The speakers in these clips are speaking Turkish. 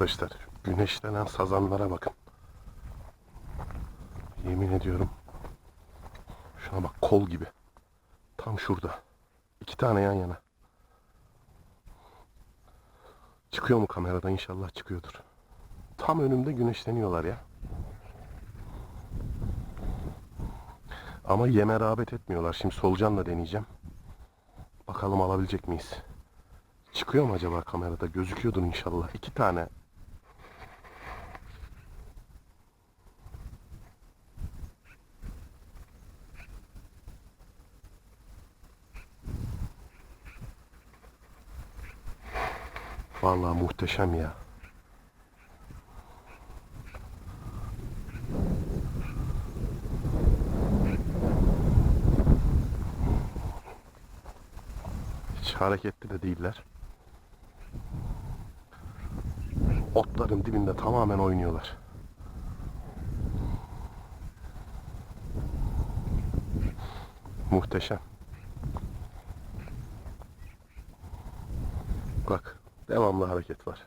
arkadaşlar. Güneşlenen sazanlara bakın. Yemin ediyorum. Şuna bak kol gibi. Tam şurada. İki tane yan yana. Çıkıyor mu kamerada? İnşallah çıkıyordur. Tam önümde güneşleniyorlar ya. Ama yeme rağbet etmiyorlar. Şimdi solucanla deneyeceğim. Bakalım alabilecek miyiz? Çıkıyor mu acaba kamerada? Gözüküyordur inşallah. İki tane. Vallahi muhteşem ya. Hiç hareketli de değiller. Otların dibinde tamamen oynuyorlar. Muhteşem. Bak, devamlı hareket var.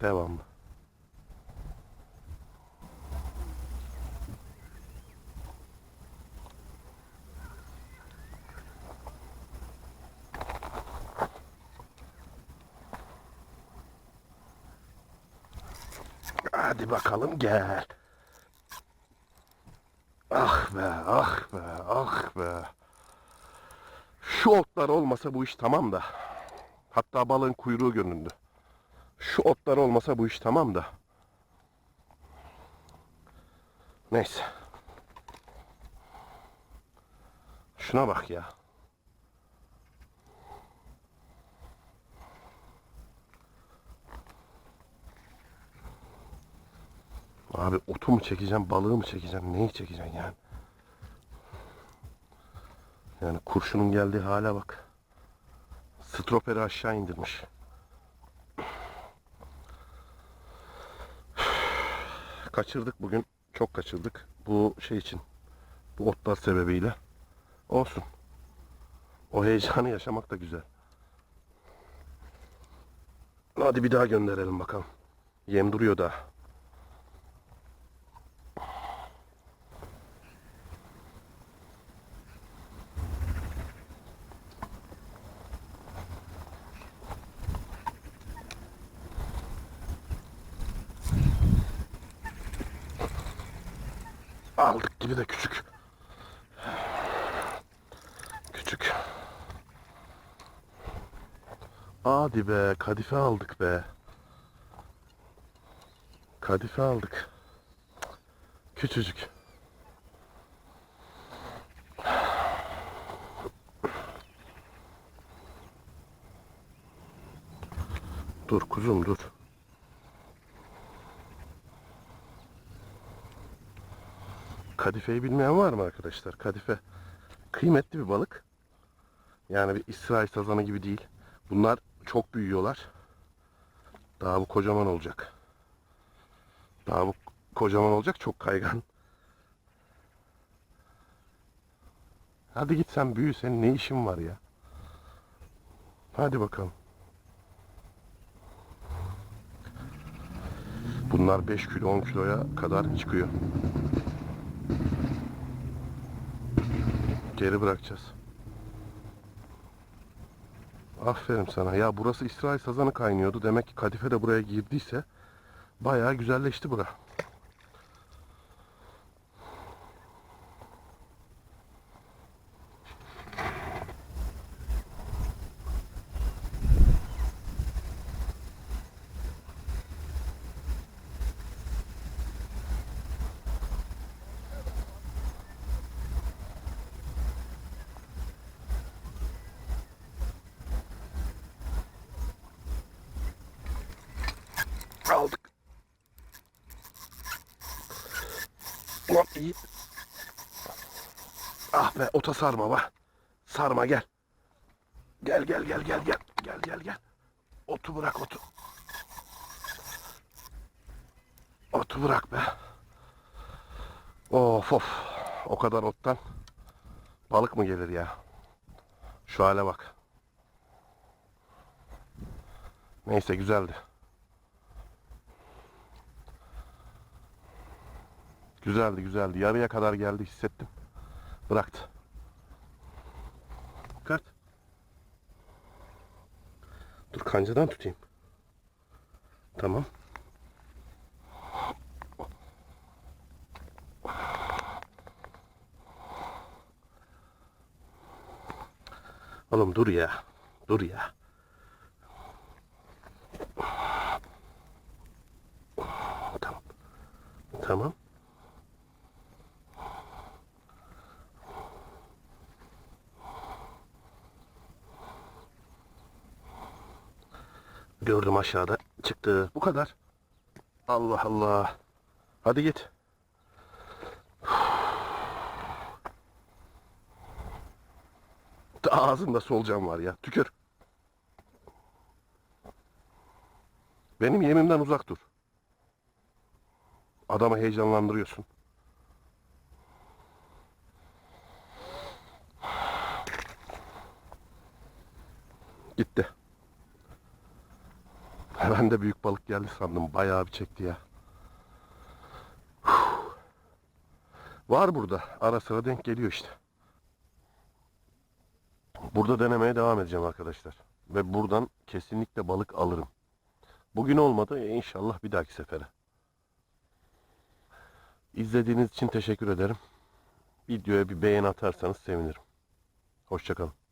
Devamlı. Hadi bakalım gel. Ah be, ah be, ah be. Şu otlar olmasa bu iş tamam da. Hatta balığın kuyruğu göründü. Şu otlar olmasa bu iş tamam da. Neyse. Şuna bak ya. Abi otu mu çekeceğim, balığı mı çekeceğim, neyi çekeceğim yani? Yani kurşunun geldiği hale bak. Stroperi aşağı indirmiş. Kaçırdık bugün. Çok kaçırdık. Bu şey için. Bu otlar sebebiyle. Olsun. O heyecanı yaşamak da güzel. Hadi bir daha gönderelim bakalım. Yem duruyor daha. Aldık gibi de küçük. Küçük. Hadi be kadife aldık be. Kadife aldık. Küçücük. Dur kuzum dur. Kadifeyi bilmeyen var mı arkadaşlar? Kadife kıymetli bir balık. Yani bir İsrail sazanı gibi değil. Bunlar çok büyüyorlar. Daha bu kocaman olacak. Daha bu kocaman olacak çok kaygan. Hadi git sen büyü senin ne işin var ya? Hadi bakalım. Bunlar 5 kilo 10 kiloya kadar çıkıyor. Geri bırakacağız. Aferin sana. Ya burası İsrail sazanı kaynıyordu. Demek ki kadife de buraya girdiyse bayağı güzelleşti bura. Aldık. Ulan iyi. Ah be ota sarma be. Sarma gel. Gel gel gel gel gel. Gel gel gel. Otu bırak otu. Otu bırak be. Of of. O kadar ottan balık mı gelir ya? Şu hale bak. Neyse güzeldi. Güzeldi güzeldi. Yarıya kadar geldi hissettim. Bıraktı. Kart. Dur kancadan tutayım. Tamam. Oğlum dur ya. Dur ya. Tamam. Tamam. Gördüm aşağıda çıktı. Bu kadar. Allah Allah. Hadi git. Ağzında solucan var ya. Tükür. Benim yemimden uzak dur. Adamı heyecanlandırıyorsun. Ben de büyük balık geldi sandım. Bayağı bir çekti ya. Var burada. Ara sıra denk geliyor işte. Burada denemeye devam edeceğim arkadaşlar. Ve buradan kesinlikle balık alırım. Bugün olmadı. e, İnşallah bir dahaki sefere. İzlediğiniz için teşekkür ederim. Videoya bir beğeni atarsanız sevinirim. Hoşçakalın.